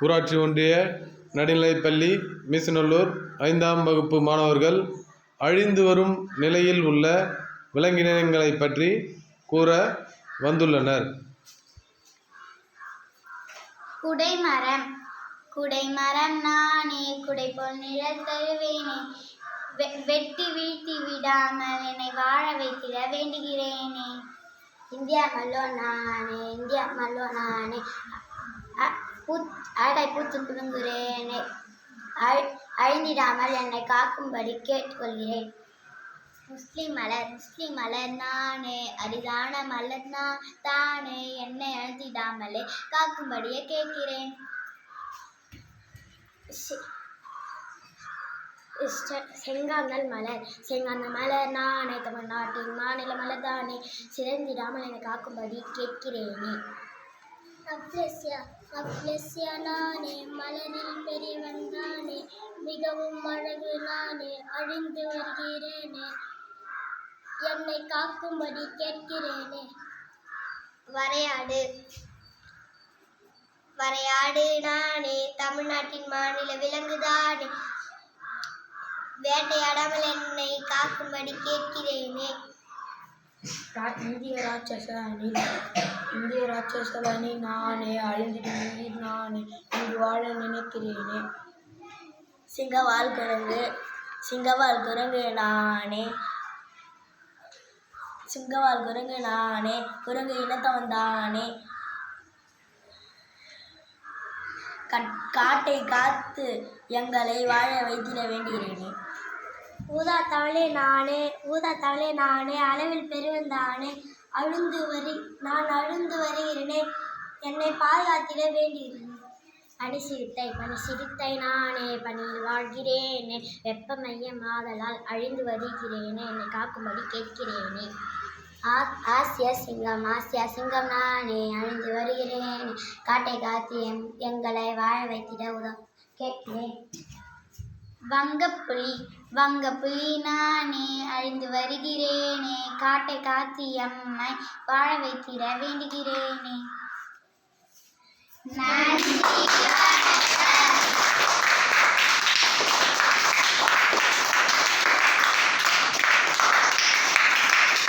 ஊராட்சி ஒன்றிய நடுநிலைப்பள்ளி மீசநல்லூர் ஐந்தாம் வகுப்பு மாணவர்கள் அழிந்து வரும் நிலையில் உள்ள விலங்கினங்களைப் பற்றி கூற வந்துள்ளனர். குடைமரம். குடைமரம் நானே குடை போல் நிழல் தருவேனே. வெ- வெட்டி வீழ்த்தி விடாமல் என்னை வாழ வைத்திட வேண்டுகிறேனே. இந்தியா மல்லோ நானே இந்தியா மல்லோ நானே. பூத் அடை பூத்து குலுங்குகிறேனே. அழ் அழிந்திடாமல் என்னை காக்கும்படி கேட்டுக்கொள்கிறேன். முஸ்லிம் மலர் முஸ்லிம் மலர் நானே அரிதான மலர் நான் தானே என்னை அழுத்திடாமலே காக்கும்படியே கேட்கிறேன். செங்காந்தல் மலர் செங்காந்தல் மலர் நானே தமிழ்நாட்டின் மாநில மலர் தானே சிறந்திடாமல் என்னை காக்கும்படி கேட்கிறேனே. அப்ளஸ்யா அப்ளஸ்யா நானே மலரில் பெரியவன் தானே மிகவும் அழகு நானே அழிந்து வருகிறேனே என்னை காக்கும்படி கேட்கிறேனே. வரையாடு. வரையாடு நானே தமிழ்நாட்டின் மாநில விலங்குதானே. வேட்டையாடாமல் என்னை காக்கும்படி கேட்கிறேனே. இந்திய ராட்சசனி இந்திய ராட்சசனி நானே அழிந்திடும் உயிர் நானே இங்கு வாழ நினைக்கிறேனே. சிங்கவால் குரங்கு சிங்கவால் குரங்கு நானே. சிங்கவால் குரங்கு நானே குரங்கு இனத்தவன் தானே. காட்டை காத்து எங்களை வாழ வைத்திட வேண்டுகிறேனே. ஊதா தவளை நானே ஊதா தவளே நானே அளவில் பெருவந்தானே அழுந்து வரி நான் அழுந்து வருகிறேனே என்னை பாதுகாத்திட வேண்டியிருந்தேன். பனி சிறுத்தை பனி சிறுத்தை நானே பனியில் வாழ்கிறேனே வெப்பமைய மாதலால் ஆதலால் அழிந்து வருகிறேனே என்னை காக்கும்படி கேட்கிறேனே. ஆ- ஆசியா சிங்கம் ஆசியா சிங்கம் நானே அழிந்து வருகிறேனே. காட்டை காத்து எம் எங்களை வாழ வைத்திட உதவ கேட்கிறேன். வங்கப்புலி வங்கப்புலி நானே அழிந்து வருகிறேனே காட்டை காத்தி அம்மை வாழ வைத்திட வேண்டுகிறேனே.